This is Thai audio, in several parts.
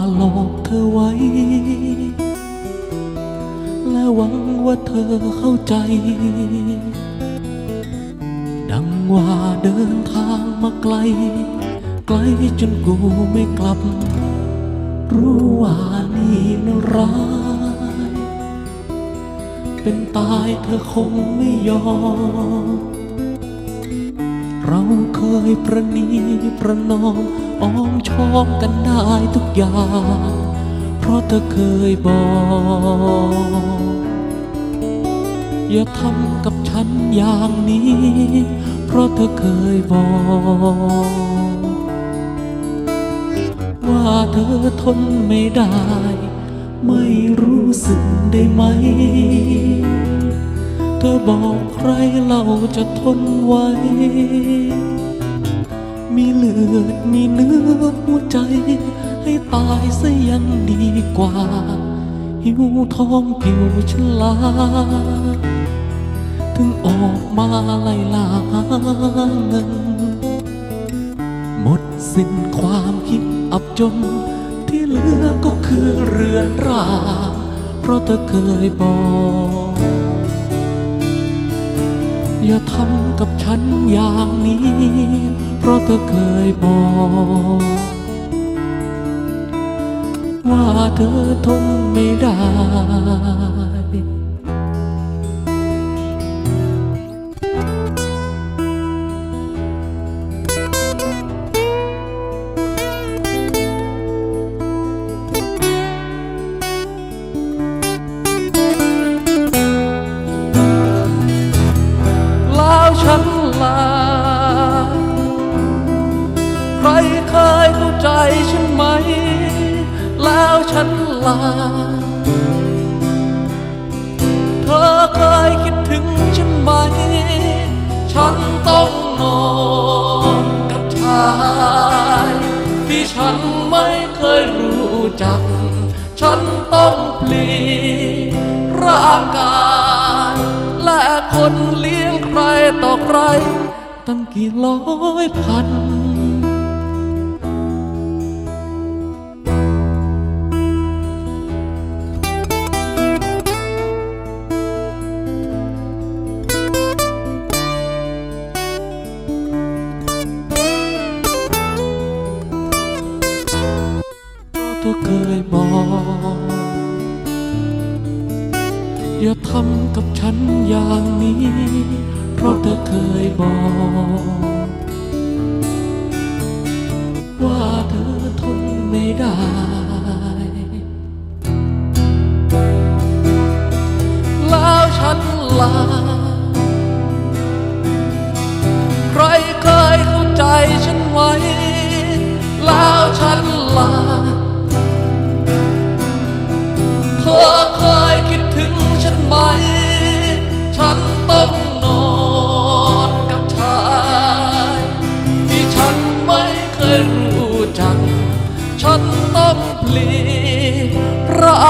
าหลอกเธอไว้ และหวังว่าเธอเข้าใจ ดังว่าเดินทางมาไกล ไกลจนกูไม่กลับ รู้ว่านี่นร้าย เป็นตายเธอคงไม่ยอม เราเคยประนีประนอม อ้อมชอมกันได้ทุกอย่าง เพราะเธอเคยบอก อย่าทำกับฉันอย่างนี้ เพราะเธอเคยบอก ว่าเธอทนไม่ได้ ไม่รู้สึกได้ไหม เธอบอกใครเราจะทนไหว มีเลือดมีเนื้อหัวใจ ให้ตายซะยังดีกว่า หิวท้องผิวฉลาถึงออกมาไล่ล่าเงิน หมดสิ้นความคิดอับจน ที่เหลือก็คือเรือนราเพราะเธอเคยบอกอย่าทำกับฉันอย่างนี้ ราะเธอเคยบอก ว่าเธอทนไม่ได้ ฉันไหม แล้วฉันล่ะเธอเคยคิดถึงฉันไหม ฉันต้องนอนกับชายที่ฉันไม่เคยรู้จัก ฉันต้องปลีร่างกายและคนเลี้ยงใครต่อใคร ตั้งกี่ร้อยพัน เพราะเธอเคยบอกอย่าทำกับฉันอย่างนี้ เพราะเธอเคยบอก ว่าเธอทนไม่ได้ แล้วฉันล่ะ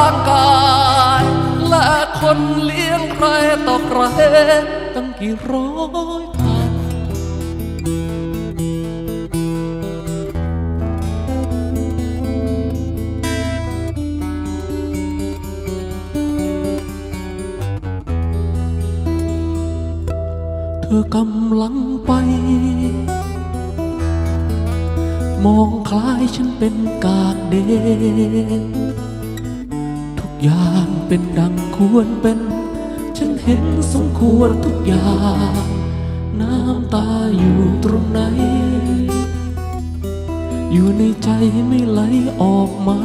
างกายและคนเลี้ยงใครต่อใครตั้งกี่ร้อยพันเธอกำลังไป มองคล้ายฉันเป็นกากเด่นทุก อย่างเป็นดังควรเป็น ฉันเห็นสมควรทุกอย่าง น้ำตาอยู่ตรงไหน อยู่ในใจไม่ไหลออกมา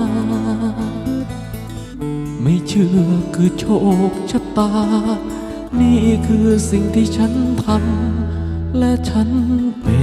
ไม่เชื่อคือโชคชะตา นี่คือสิ่งที่ฉันทำและฉันเป็น